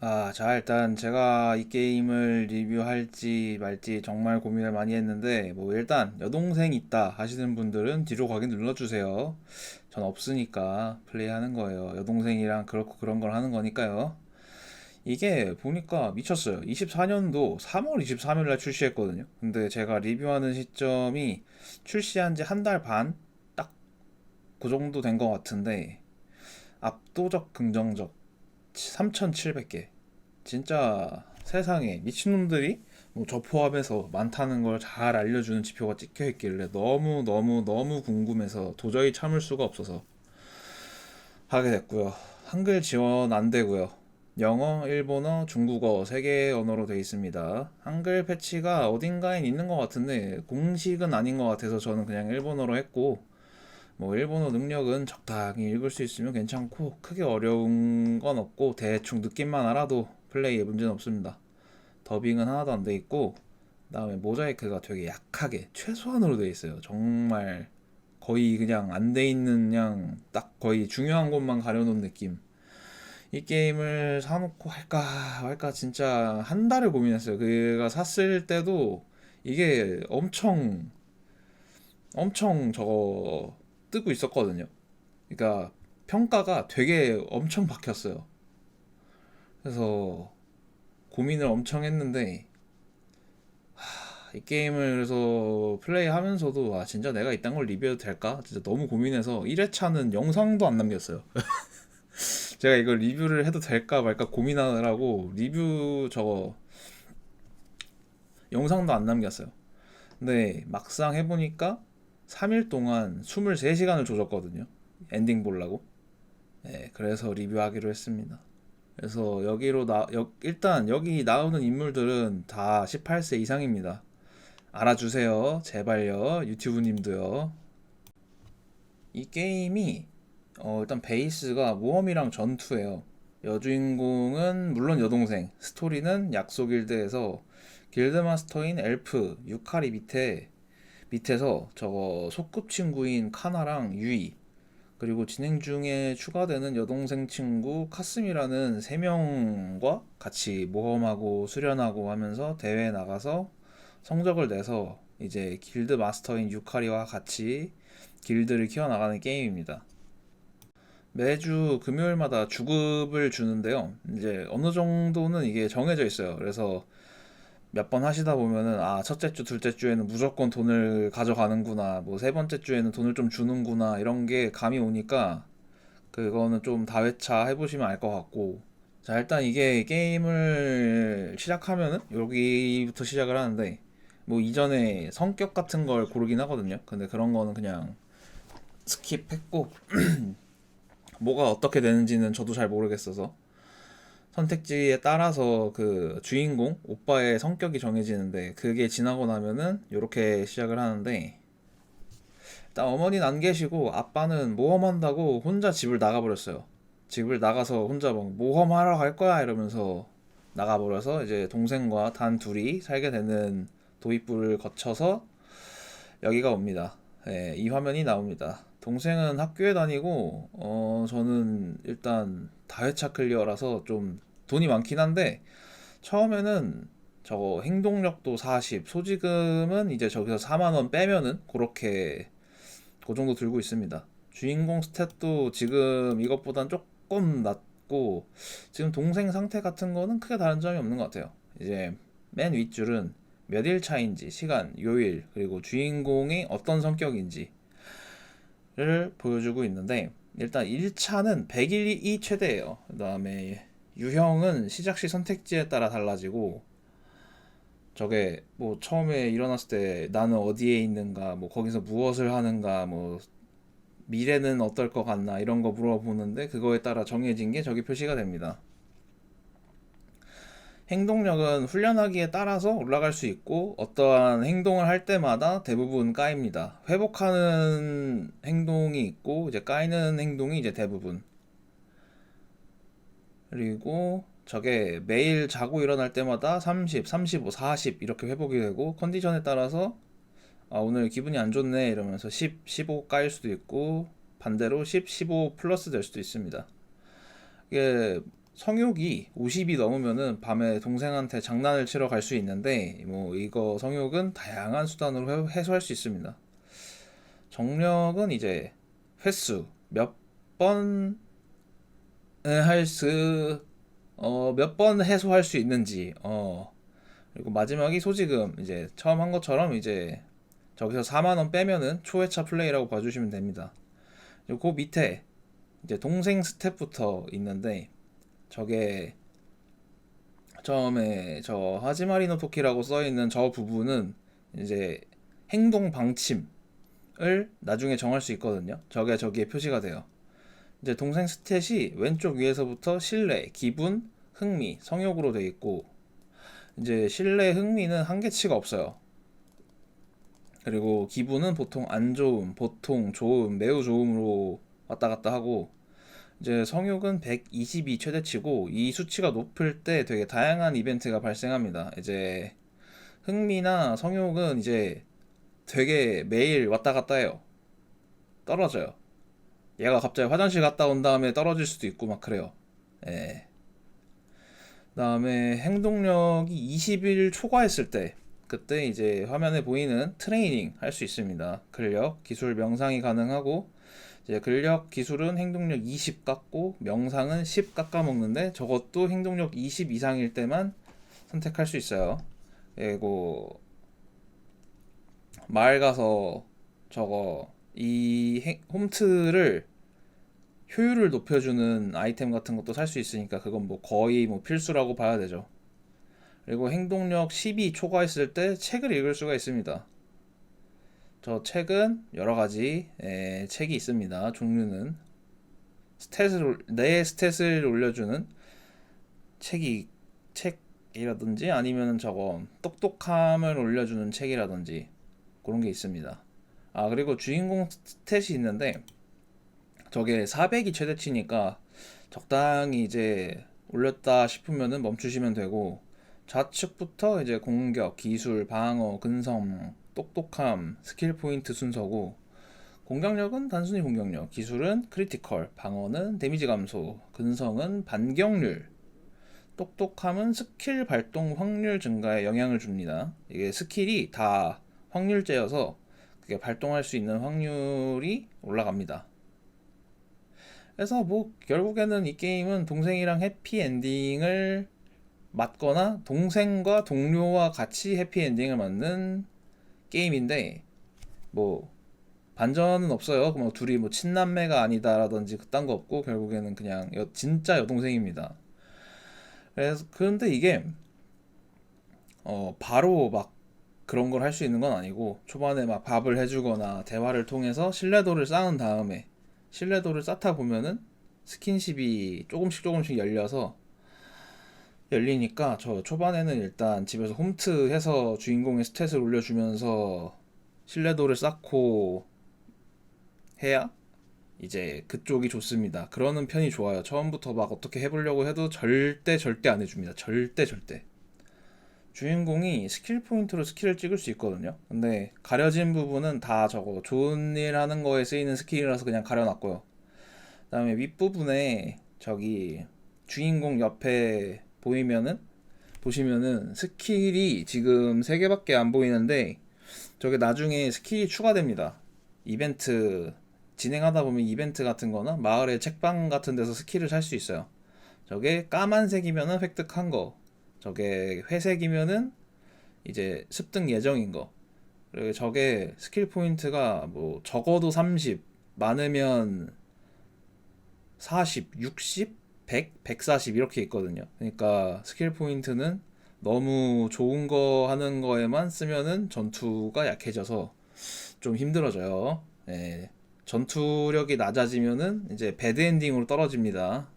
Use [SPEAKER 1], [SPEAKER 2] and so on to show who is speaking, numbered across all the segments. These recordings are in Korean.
[SPEAKER 1] 아, 자, 일단 제가 이 게임을 리뷰할지 말지 정말 고민을 많이 했는데, 뭐, 일단, 여동생 있다 하시는 분들은 뒤로 가기 눌러주세요. 전 없으니까 플레이하는 거예요. 여동생이랑 그렇고 그런 걸 하는 거니까요. 이게 보니까 미쳤어요. 24년도 3월 23일 날 출시했거든요. 근데 제가 리뷰하는 시점이 출시한 지 한 달 반? 딱 그 정도 된 것 같은데, 압도적 긍정적 3,700개. 진짜 세상에 미친놈들이 뭐 저 포함해서 많다는 걸 잘 알려주는 지표가 찍혀 있길래 너무 너무 너무 궁금해서 도저히 참을 수가 없어서 하게 됐고요. 한글 지원 안 되고요. 영어, 일본어, 중국어 세 개의 언어로 되어 있습니다. 한글 패치가 어딘가엔 있는 것 같은데 공식은 아닌 것 같아서 저는 그냥 일본어로 했고 뭐 일본어 능력은 적당히 읽을 수 있으면 괜찮고 크게 어려운 건 없고 대충 느낌만 알아도 플레이에 문제는 없습니다. 더빙은 하나도 안 돼 있고 그다음에 모자이크가 되게 약하게 최소한으로 돼 있어요. 정말 거의 그냥 안 돼 있는 그냥 딱 거의 중요한 곳만 가려놓은 느낌. 이 게임을 사놓고 할까 말까 진짜 한 달을 고민했어요. 그가 샀을 때도 이게 엄청 엄청 저거 뜨고 있었거든요. 그러니까 평가가 되게 엄청 박혔어요. 그래서 고민을 엄청 했는데 이 게임을 그래서 플레이하면서도 아 진짜 내가 이딴 걸 리뷰해도 될까? 진짜 너무 고민해서 1회차는 영상도 안 남겼어요. 제가 이걸 리뷰를 해도 될까 말까 고민하느라고 리뷰 저거 영상도 안 남겼어요. 근데 막상 해보니까 3일 동안 23시간을 조졌거든요. 엔딩 보려고. 네, 그래서 리뷰하기로 했습니다. 그래서 여기로 나, 여, 일단 여기 나오는 인물들은 다 18세 이상입니다. 알아주세요. 제발요. 유튜브님도요. 이 게임이 어, 일단 베이스가 모험이랑 전투예요. 여주인공은 물론 여동생, 스토리는 약속일드에서 길드마스터인 엘프 유카리 밑에 밑에서 저거 소꿉 친구인 카나랑 유이 그리고 진행 중에 추가되는 여동생 친구 카스미라는 세 명과 같이 모험하고 수련하고 하면서 대회에 나가서 성적을 내서 이제 길드 마스터인 유카리와 같이 길드를 키워나가는 게임입니다. 매주 금요일마다 주급을 주는데요. 이제 어느 정도는 이게 정해져 있어요. 그래서 몇 번 하시다 보면은 아 첫째 주, 둘째 주에는 무조건 돈을 가져가는구나. 뭐 세 번째 주에는 돈을 좀 주는구나. 이런 게 감이 오니까 그거는 좀 다회차 해보시면 알 것 같고. 자 일단 이게 게임을 시작하면은 여기부터 시작을 하는데 뭐 이전에 성격 같은 걸 고르긴 하거든요. 근데 그런 거는 그냥 스킵했고 뭐가 어떻게 되는지는 저도 잘 모르겠어서 선택지에 따라서 그 주인공 오빠의 성격이 정해지는데 그게 지나고 나면은 이렇게 시작을 하는데 일단 어머니는 안 계시고 아빠는 모험한다고 혼자 집을 나가버렸어요. 집을 나가서 혼자 막 모험하러 갈 거야 이러면서 나가버려서 이제 동생과 단 둘이 살게 되는 도입부를 거쳐서 여기가 옵니다. 예, 이 화면이 나옵니다. 동생은 학교에 다니고, 어, 저는 일단 다회차 클리어라서 좀 돈이 많긴 한데, 처음에는 저거 행동력도 40, 소지금은 이제 저기서 4만 원 빼면은 그렇게 그 정도 들고 있습니다. 주인공 스탯도 지금 이것보단 조금 낮고, 지금 동생 상태 같은 거는 크게 다른 점이 없는 것 같아요. 이제 맨 윗줄은 몇 일 차인지, 시간, 요일, 그리고 주인공이 어떤 성격인지, 를 보여주고 있는데 일단 1차는 100일이 최대예요. 그 다음에 유형은 시작 시 선택지에 따라 달라지고 저게 뭐 처음에 일어났을 때 나는 어디에 있는가 뭐 거기서 무엇을 하는가 뭐 미래는 어떨 것 같나 이런 거 물어보는데 그거에 따라 정해진 게 저기 표시가 됩니다. 행동력은 훈련하기에 따라서 올라갈 수 있고 어떠한 행동을 할 때마다 대부분 까입니다. 회복하는 행동이 있고 이제 까이는 행동이 이제 대부분. 그리고 저게 매일 자고 일어날 때마다 30, 35, 40 이렇게 회복이 되고 컨디션에 따라서 아, 오늘 기분이 안 좋네 이러면서 10, 15 까일 수도 있고 반대로 10, 15 플러스 될 수도 있습니다. 이게 성욕이 50이 넘으면은 밤에 동생한테 장난을 치러 갈 수 있는데 뭐 이거 성욕은 다양한 수단으로 해- 해소할 수 있습니다. 정력은 이제 횟수 몇 번 할 수, 어, 몇 번 해소할 수 있는지, 어, 그리고 마지막이 소지금, 이제 처음 한 것처럼 이제 저기서 4만 원 빼면은 초회차 플레이라고 봐주시면 됩니다. 그 밑에 이제 동생 스텝부터 있는데, 저게 처음에 저 하지마리노 토키라고 써 있는 저 부분은 이제 행동 방침을 나중에 정할 수 있거든요. 저게 저기에 표시가 돼요. 이제 동생 스탯이 왼쪽 위에서부터 신뢰, 기분, 흥미, 성욕으로 돼 있고 이제 신뢰, 흥미는 한계치가 없어요. 그리고 기분은 보통 안 좋음, 보통 좋음, 매우 좋음으로 왔다 갔다 하고 이제 성욕은 120이 최대치고 이 수치가 높을 때 되게 다양한 이벤트가 발생합니다. 이제 흥미나 성욕은 이제 되게 매일 왔다 갔다 해요. 떨어져요. 얘가 갑자기 화장실 갔다 온 다음에 떨어질 수도 있고 막 그래요. 예. 그다음에 행동력이 20일 초과했을 때 그때 이제 화면에 보이는 트레이닝 할 수 있습니다. 근력, 기술, 명상이 가능하고 이제 근력, 기술은 행동력 20 깎고 명상은 10 깎아 먹는데 저것도 행동력 20 이상일 때만 선택할 수 있어요. 그리고 마을 가서 저거 이 행- 홈트를 효율을 높여주는 아이템 같은 것도 살 수 있으니까 그건 뭐 거의 뭐 필수라고 봐야 되죠. 그리고 행동력 10이 초과했을 때 책을 읽을 수가 있습니다. 저 책은 여러 가지 에, 책이 있습니다. 종류는 스탯을 올- 내 스탯을 올려주는 책이 책이라든지 아니면 저거 똑똑함을 올려주는 책이라든지 그런 게 있습니다. 아 그리고 주인공 스탯이 있는데 저게 400이 최대치니까 적당히 이제 올렸다 싶으면은 멈추시면 되고 좌측부터 이제 공격, 기술, 방어, 근성, 똑똑함, 스킬 포인트 순서고 공격력은 단순히 공격력, 기술은 크리티컬, 방어는 데미지 감소, 근성은 반격률, 똑똑함은 스킬 발동 확률 증가에 영향을 줍니다. 이게 스킬이 다 확률제여서 그게 발동할 수 있는 확률이 올라갑니다. 그래서 뭐 결국에는 이 게임은 동생이랑 해피 엔딩을 맞거나 동생과 동료와 같이 해피 엔딩을 맞는 게임인데 뭐 반전은 없어요. 뭐 둘이 뭐 친남매가 아니다라든지 그딴 거 없고 결국에는 그냥 여- 진짜 여동생입니다. 그래서 그런데 이게 어 바로 막 그런 걸 할 수 있는 건 아니고 초반에 막 밥을 해주거나 대화를 통해서 신뢰도를 쌓은 다음에 신뢰도를 쌓다 보면은 스킨십이 조금씩 조금씩 열려서 열리니까 저 초반에는 일단 집에서 홈트 해서 주인공의 스탯을 올려주면서 신뢰도를 쌓고 해야 이제 그쪽이 좋습니다. 그러는 편이 좋아요. 처음부터 막 어떻게 해보려고 해도 절대 절대 안 해줍니다. 절대 절대. 주인공이 스킬 포인트로 스킬을 찍을 수 있거든요. 근데 가려진 부분은 다 저거 좋은 일 하는 거에 쓰이는 스킬이라서 그냥 가려놨고요. 그다음에 윗부분에 저기 주인공 옆에 보이면은 보시면은 스킬이 지금 세 개밖에 안 보이는데 저게 나중에 스킬이 추가됩니다. 이벤트 진행하다 보면 이벤트 같은 거나 마을의 책방 같은 데서 스킬을 살 수 있어요. 저게 까만색이면은 획득한 거. 저게 회색이면은 이제 습득 예정인 거. 그리고 저게 스킬 포인트가 뭐 적어도 30, 많으면 40, 60, 100, 140 이렇게 있거든요. 그러니까 스킬 포인트는 너무 좋은 거 하는 거에만 쓰면은 전투가 약해져서 좀 힘들어져요. 예. 전투력이 낮아지면은 이제 배드 엔딩으로 떨어집니다.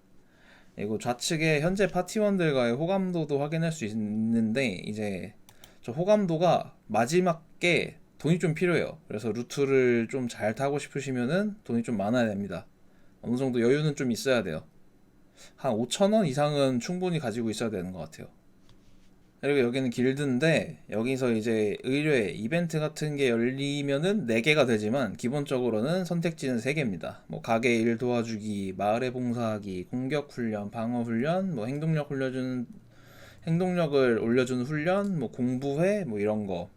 [SPEAKER 1] 그리고 좌측에 현재 파티원들과의 호감도도 확인할 수 있는데 이제 저 호감도가 마지막에 돈이 좀 필요해요. 그래서 루트를 좀 잘 타고 싶으시면은 돈이 좀 많아야 됩니다. 어느 정도 여유는 좀 있어야 돼요. 한 5천 원 이상은 충분히 가지고 있어야 되는 것 같아요. 그리고 여기는 길드인데 여기서 이제 의뢰 이벤트 같은 게 열리면은 4개가 되지만 기본적으로는 선택지는 3개입니다. 뭐 가게 일 도와주기, 마을에 봉사하기, 공격 훈련, 방어 훈련, 뭐 행동력 올려주는 행동력을 올려주는 훈련, 뭐 공부회 뭐 이런 거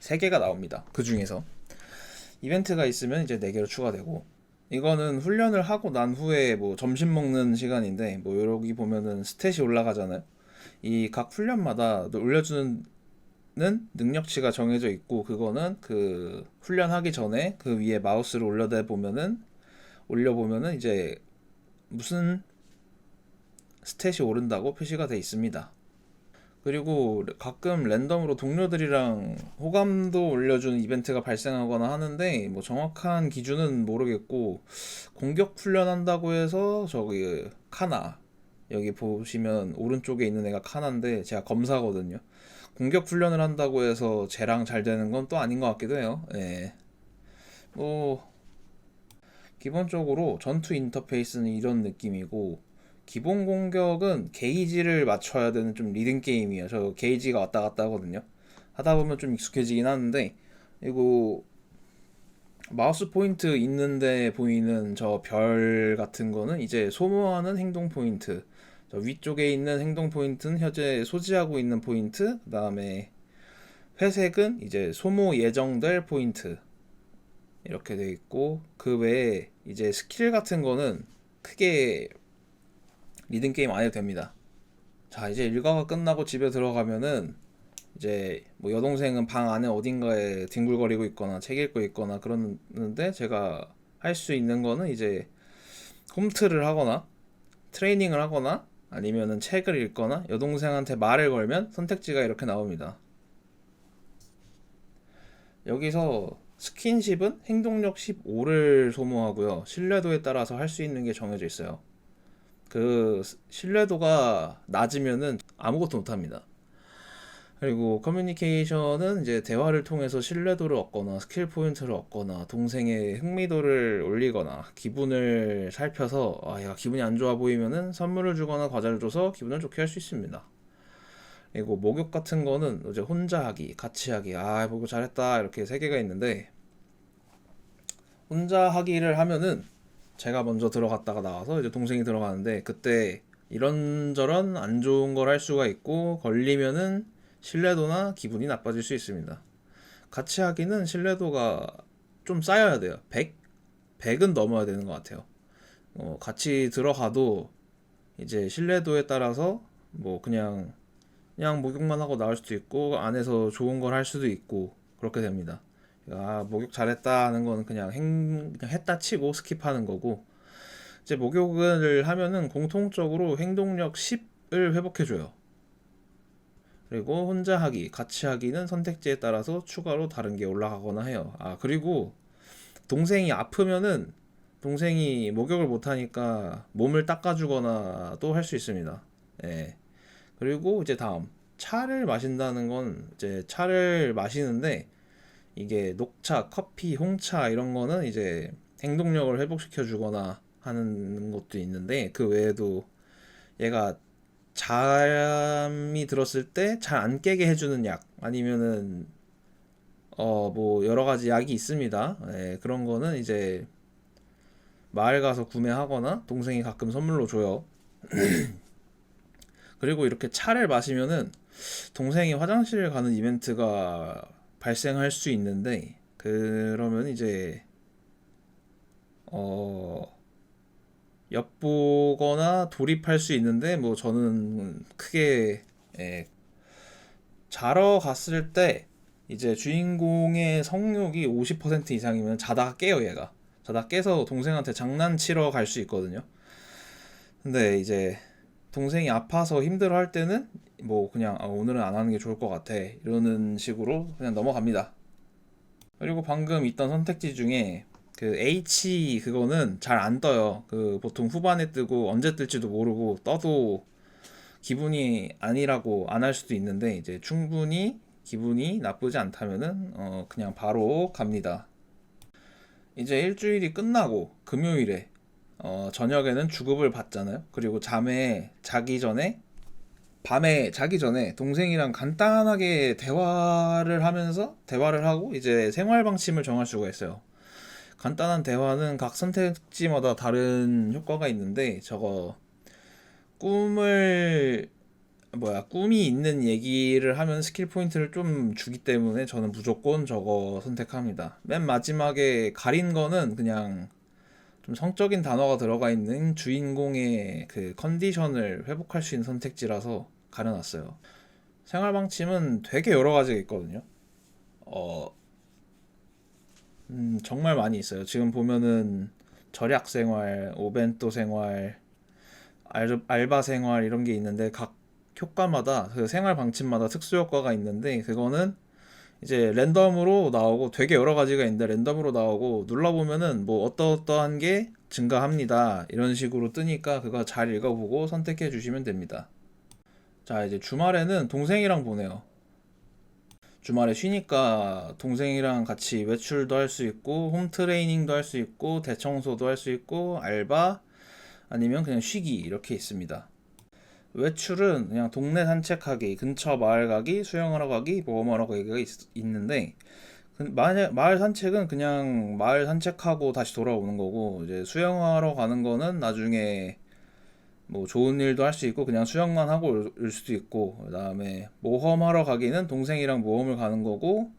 [SPEAKER 1] 3개가 나옵니다. 그 중에서 이벤트가 있으면 이제 4개로 추가되고 이거는 훈련을 하고 난 후에 뭐 점심 먹는 시간인데 뭐 여기 보면은 스탯이 올라가잖아요. 이 각 훈련마다 올려주는 능력치가 정해져 있고 그거는 그 훈련하기 전에 그 위에 마우스를 올려다 보면은 올려 보면은 이제 무슨 스탯이 오른다고 표시가 돼 있습니다. 그리고 가끔 랜덤으로 동료들이랑 호감도 올려주는 이벤트가 발생하거나 하는데 뭐 정확한 기준은 모르겠고 공격 훈련한다고 해서 저기 카나 여기 보시면 오른쪽에 있는 애가 카나인데 제가 검사거든요. 공격 훈련을 한다고 해서 쟤랑 잘 되는 건 또 아닌 것 같기도 해요. 예. 뭐 기본적으로 전투 인터페이스는 이런 느낌이고 기본 공격은 게이지를 맞춰야 되는 좀 리듬 게임이에요. 저 게이지가 왔다 갔다 하거든요. 하다 보면 좀 익숙해지긴 하는데 이거 마우스 포인트 있는데 보이는 저 별 같은 거는 이제 소모하는 행동 포인트. 저 위쪽에 있는 행동 포인트는 현재 소지하고 있는 포인트. 그다음에 회색은 이제 소모 예정될 포인트. 이렇게 돼 있고 그 외에 이제 스킬 같은 거는 크게 리듬 게임 안 해도 됩니다. 자, 이제 일과가 끝나고 집에 들어가면은 이제 뭐 여동생은 방 안에 어딘가에 뒹굴거리고 있거나 책 읽고 있거나 그러는데 제가 할 수 있는 거는 이제 홈트를 하거나 트레이닝을 하거나 아니면은 책을 읽거나 여동생한테 말을 걸면 선택지가 이렇게 나옵니다. 여기서 스킨십은 행동력 15를 소모하고요. 신뢰도에 따라서 할 수 있는 게 정해져 있어요. 그 신뢰도가 낮으면은 아무것도 못합니다. 그리고 커뮤니케이션은 이제 대화를 통해서 신뢰도를 얻거나 스킬 포인트를 얻거나 동생의 흥미도를 올리거나 기분을 살펴서 아 얘가 기분이 안 좋아 보이면은 선물을 주거나 과자를 줘서 기분을 좋게 할 수 있습니다. 그리고 목욕 같은 거는 이제 혼자 하기, 같이 하기, 아 목욕 잘했다 이렇게 세 개가 있는데 혼자 하기를 하면은 제가 먼저 들어갔다가 나와서 이제 동생이 들어가는데 그때 이런저런 안 좋은 걸 할 수가 있고 걸리면은 신뢰도나 기분이 나빠질 수 있습니다. 같이 하기는 신뢰도가 좀 쌓여야 돼요. 100? 100은 넘어야 되는 것 같아요. 어, 같이 들어가도 이제 신뢰도에 따라서 뭐 그냥 그냥 목욕만 하고 나올 수도 있고 안에서 좋은 걸 할 수도 있고 그렇게 됩니다. 아, 목욕 잘했다 하는 거는 그냥 행, 그냥 했다 치고 스킵하는 거고 이제 목욕을 하면은 공통적으로 행동력 10을 회복해줘요. 그리고 혼자 하기, 같이 하기는 선택지에 따라서 추가로 다른 게 올라가거나 해요. 아, 그리고 동생이 아프면은 동생이 목욕을 못하니까 몸을 닦아주거나 또 할 수 있습니다. 예. 그리고 이제 다음. 차를 마신다는 건 이제 차를 마시는데 이게 녹차, 커피, 홍차 이런 거는 이제 행동력을 회복시켜 주거나 하는 것도 있는데 그 외에도 얘가 잠이 들었을 때 잘 안 깨게 해주는 약 아니면은 어 뭐 여러 가지 약이 있습니다. 예, 그런 거는 이제 마을 가서 구매하거나 동생이 가끔 선물로 줘요. 그리고 이렇게 차를 마시면은 동생이 화장실 가는 이벤트가 발생할 수 있는데 그러면 이제 어 엿보거나 돌입할 수 있는데 뭐 저는 크게 예, 자러 갔을 때 이제 주인공의 성욕이 50% 이상이면 자다가 깨요 얘가. 자다 깨서 동생한테 장난치러 갈 수 있거든요. 근데 이제 동생이 아파서 힘들어 할 때는 뭐 그냥 아, 오늘은 안 하는 게 좋을 것 같아 이러는 식으로 그냥 넘어갑니다. 그리고 방금 있던 선택지 중에 그 H 그거는 잘 안 떠요. 그 보통 후반에 뜨고 언제 뜰지도 모르고 떠도 기분이 아니라고 안 할 수도 있는데 이제 충분히 기분이 나쁘지 않다면은 어 그냥 바로 갑니다. 이제 일주일이 끝나고 금요일에 어 저녁에는 주급을 받잖아요. 그리고 잠에 자기 전에 밤에 자기 전에 동생이랑 간단하게 대화를 하면서 대화를 하고 이제 생활 방침을 정할 수가 있어요. 간단한 대화는 각 선택지마다 다른 효과가 있는데 저거 꿈을 뭐야 꿈이 있는 얘기를 하면 스킬 포인트를 좀 주기 때문에 저는 무조건 저거 선택합니다. 맨 마지막에 가린 거는 그냥 좀 성적인 단어가 들어가 있는 주인공의 그 컨디션을 회복할 수 있는 선택지라서 가려놨어요. 생활 방침은 되게 여러 가지가 있거든요. 어, 음, 정말 많이 있어요. 지금 보면은 절약 생활, 오벤또 생활, 알, 알바 생활 이런 게 있는데 각 효과마다 그 생활 방침마다 특수 효과가 있는데 그거는 이제 랜덤으로 나오고 되게 여러 가지가 있는데 랜덤으로 나오고 눌러보면은 뭐 어떠어떠한 게 증가합니다. 이런 식으로 뜨니까 그거 잘 읽어보고 선택해 주시면 됩니다. 자, 이제 주말에는 동생이랑 보내요. 주말에 쉬니까 동생이랑 같이 외출도 할 수 있고 홈 트레이닝도 할 수 있고 대청소도 할 수 있고 알바 아니면 그냥 쉬기 이렇게 있습니다. 외출은 그냥 동네 산책하기, 근처 마을 가기, 수영하러 가기, 모험하러 가기가 있, 있는데 그 마을, 산책은 그냥 마을 산책하고 다시 돌아오는 거고 이제 수영하러 가는 거는 나중에 뭐 좋은 일도 할 수 있고 그냥 수영만 하고 올, 올 수도 있고 그다음에 모험하러 가기는 동생이랑 모험을 가는 거고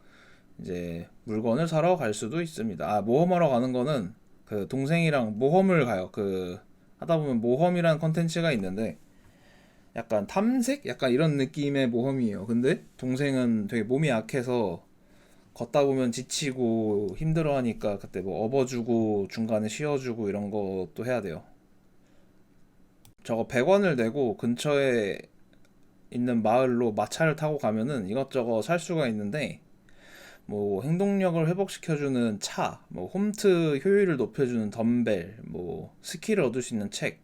[SPEAKER 1] 이제 물건을 사러 갈 수도 있습니다. 아, 모험하러 가는 거는 그 동생이랑 모험을 가요. 그 하다 보면 모험이라는 컨텐츠가 있는데 약간 탐색? 약간 이런 느낌의 모험이에요. 근데 동생은 되게 몸이 약해서 걷다 보면 지치고 힘들어 하니까 그때 뭐 업어주고 중간에 쉬어주고 이런 것도 해야 돼요. 저거 100원을 내고 근처에 있는 마을로 마차를 타고 가면은 이것저것 살 수가 있는데 뭐 행동력을 회복시켜주는 차, 뭐 홈트 효율을 높여주는 덤벨, 뭐 스킬을 얻을 수 있는 책,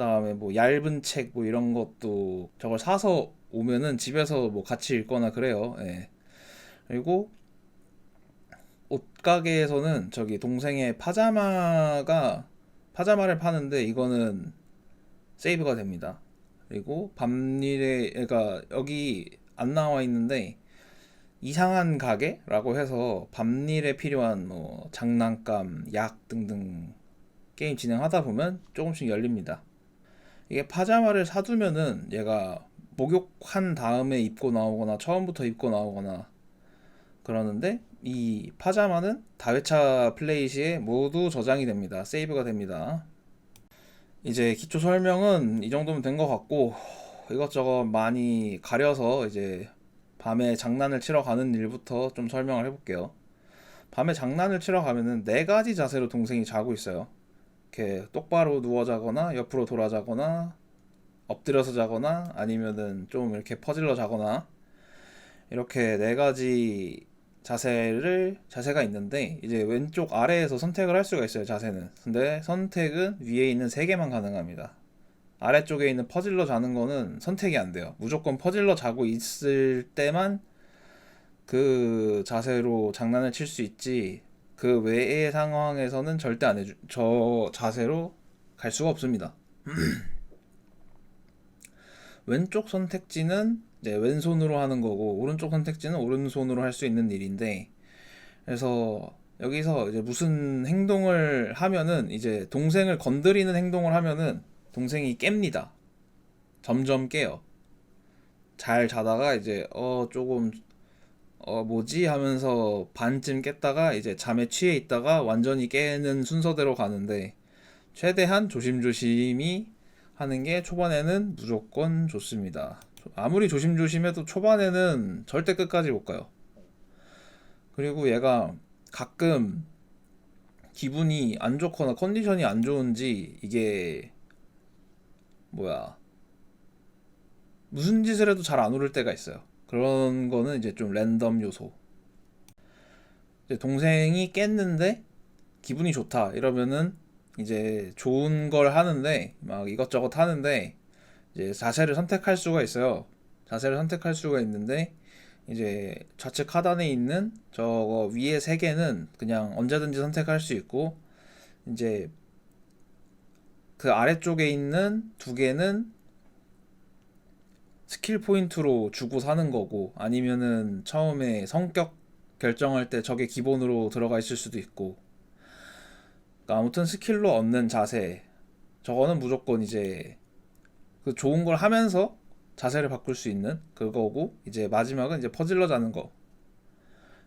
[SPEAKER 1] 그다음에 뭐 얇은 책 뭐 이런 것도 저걸 사서 오면은 집에서 뭐 같이 읽거나 그래요. 예. 그리고 옷가게에서는 저기 동생의 파자마가 파자마를 파는데 이거는 세이브가 됩니다. 그리고 밤일에 그러니까 여기 안 나와 있는데 이상한 가게라고 해서 밤일에 필요한 뭐 장난감, 약 등등 게임 진행하다 보면 조금씩 열립니다. 이게 파자마를 사두면은 얘가 목욕한 다음에 입고 나오거나 처음부터 입고 나오거나 그러는데 이 파자마는 다회차 플레이 시에 모두 저장이 됩니다. 세이브가 됩니다. 이제 기초 설명은 이 정도면 된 것 같고 이것저것 많이 가려서 이제 밤에 장난을 치러 가는 일부터 좀 설명을 해볼게요. 밤에 장난을 치러 가면은 네 가지 자세로 동생이 자고 있어요. 이렇게 똑바로 누워 자거나 옆으로 돌아 자거나 엎드려서 자거나 아니면은 좀 이렇게 퍼질러 자거나 이렇게 네 가지 자세를 자세가 있는데 이제 왼쪽 아래에서 선택을 할 수가 있어요 자세는. 근데 선택은 위에 있는 세 개만 가능합니다. 아래쪽에 있는 퍼질러 자는 거는 선택이 안 돼요. 무조건 퍼질러 자고 있을 때만 그 자세로 장난을 칠 수 있지 그 외의 상황에서는 절대 안 해주 저 자세로 갈 수가 없습니다 왼쪽 선택지는 이제 왼손으로 하는 거고 오른쪽 선택지는 오른손으로 할 수 있는 일인데 그래서 여기서 이제 무슨 행동을 하면은 이제 동생을 건드리는 행동을 하면은 동생이 깹니다. 점점 깨요. 잘 자다가 이제 어 조금 어 뭐지 하면서 반쯤 깼다가 이제 잠에 취해 있다가 완전히 깨는 순서대로 가는데 최대한 조심조심히 하는 게 초반에는 무조건 좋습니다. 아무리 조심조심해도 초반에는 절대 끝까지 못 가요. 그리고 얘가 가끔 기분이 안 좋거나 컨디션이 안 좋은지 이게 뭐야 무슨 짓을 해도 잘 안 오를 때가 있어요. 그런 거는 이제 좀 랜덤 요소. 이제 동생이 깼는데 기분이 좋다 이러면은 이제 좋은 걸 하는데 막 이것저것 하는데 이제 자세를 선택할 수가 있어요. 자세를 선택할 수가 있는데 이제 좌측 하단에 있는 저거 위에 세 개는 그냥 언제든지 선택할 수 있고 이제 그 아래쪽에 있는 두 개는 스킬 포인트로 주고 사는 거고 아니면은 처음에 성격 결정할 때 저게 기본으로 들어가 있을 수도 있고 그러니까 아무튼 스킬로 얻는 자세 저거는 무조건 이제 그 좋은 걸 하면서 자세를 바꿀 수 있는 그거고 이제 마지막은 이제 퍼질러 자는 거.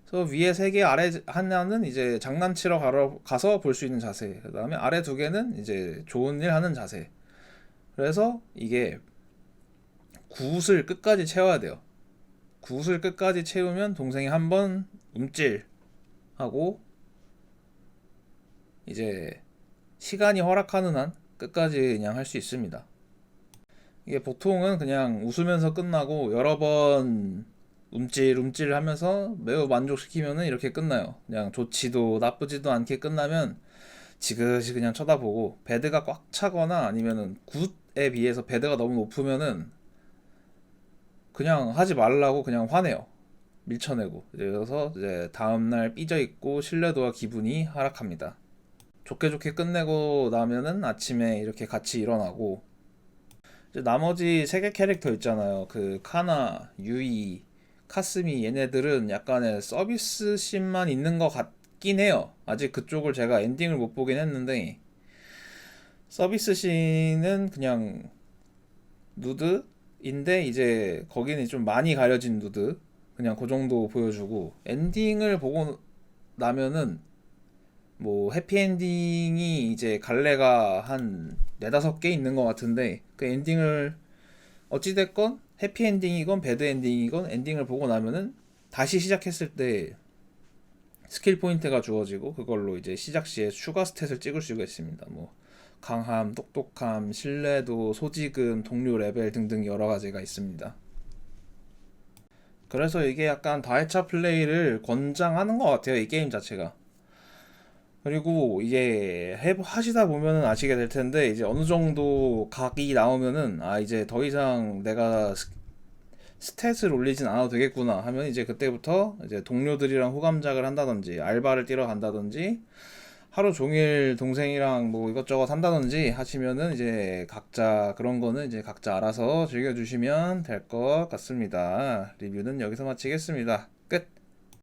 [SPEAKER 1] 그래서 위에 세 개, 아래 하나는 이제 장난치러 가러 가서 볼 수 있는 자세. 그 다음에 아래 두 개는 이제 좋은 일 하는 자세. 그래서 이게 굿을 끝까지 채워야 돼요. 굿을 끝까지 채우면 동생이 한 번 움찔 하고 이제 시간이 허락하는 한 끝까지 그냥 할 수 있습니다. 이게 보통은 그냥 웃으면서 끝나고 여러 번 움찔 움찔 하면서 매우 만족시키면은 이렇게 끝나요. 그냥 좋지도 나쁘지도 않게 끝나면 지그시 그냥 쳐다보고 배드가 꽉 차거나 아니면은 굿에 비해서 배드가 너무 높으면은 그냥 하지 말라고 그냥 화내요. 밀쳐내고 그래서 이제 다음날 삐져 있고 신뢰도와 기분이 하락합니다. 좋게 좋게 끝내고 나면은 아침에 이렇게 같이 일어나고 나머지 세 개 캐릭터 있잖아요. 그 카나, 유이, 카스미 얘네들은 약간의 서비스 씬만 있는 것 같긴 해요. 아직 그쪽을 제가 엔딩을 못 보긴 했는데 서비스 씬은 그냥 누드 인데 이제 거기는 좀 많이 가려진 누드 그냥 그 정도 보여주고 엔딩을 보고 나면은 뭐 해피엔딩이 이제 갈래가 한 네다섯 개 있는 것 같은데 그 엔딩을 어찌됐건 해피엔딩이건 배드엔딩이건 엔딩을 보고 나면은 다시 시작했을 때 스킬 포인트가 주어지고 그걸로 이제 시작 시에 추가 스탯을 찍을 수가 있습니다. 뭐 강함, 똑똑함, 신뢰도, 소지금, 동료 레벨 등등 여러 가지가 있습니다. 그래서 이게 약간 다회차 플레이를 권장하는 것 같아요. 이 게임 자체가. 그리고 이게 해 하시다 보면은 아시게 될 텐데 이제 어느 정도 각이 나오면은 아 이제 더 이상 내가 스- 스탯을 올리진 않아도 되겠구나 하면 이제 그때부터 이제 동료들이랑 호감작을 한다든지 알바를 뛰러 간다든지 하루 종일 동생이랑 뭐 이것저것 한다든지 하시면은 이제 각자 그런 거는 이제 각자 알아서 즐겨주시면 될 것 같습니다. 리뷰는 여기서 마치겠습니다. 끝.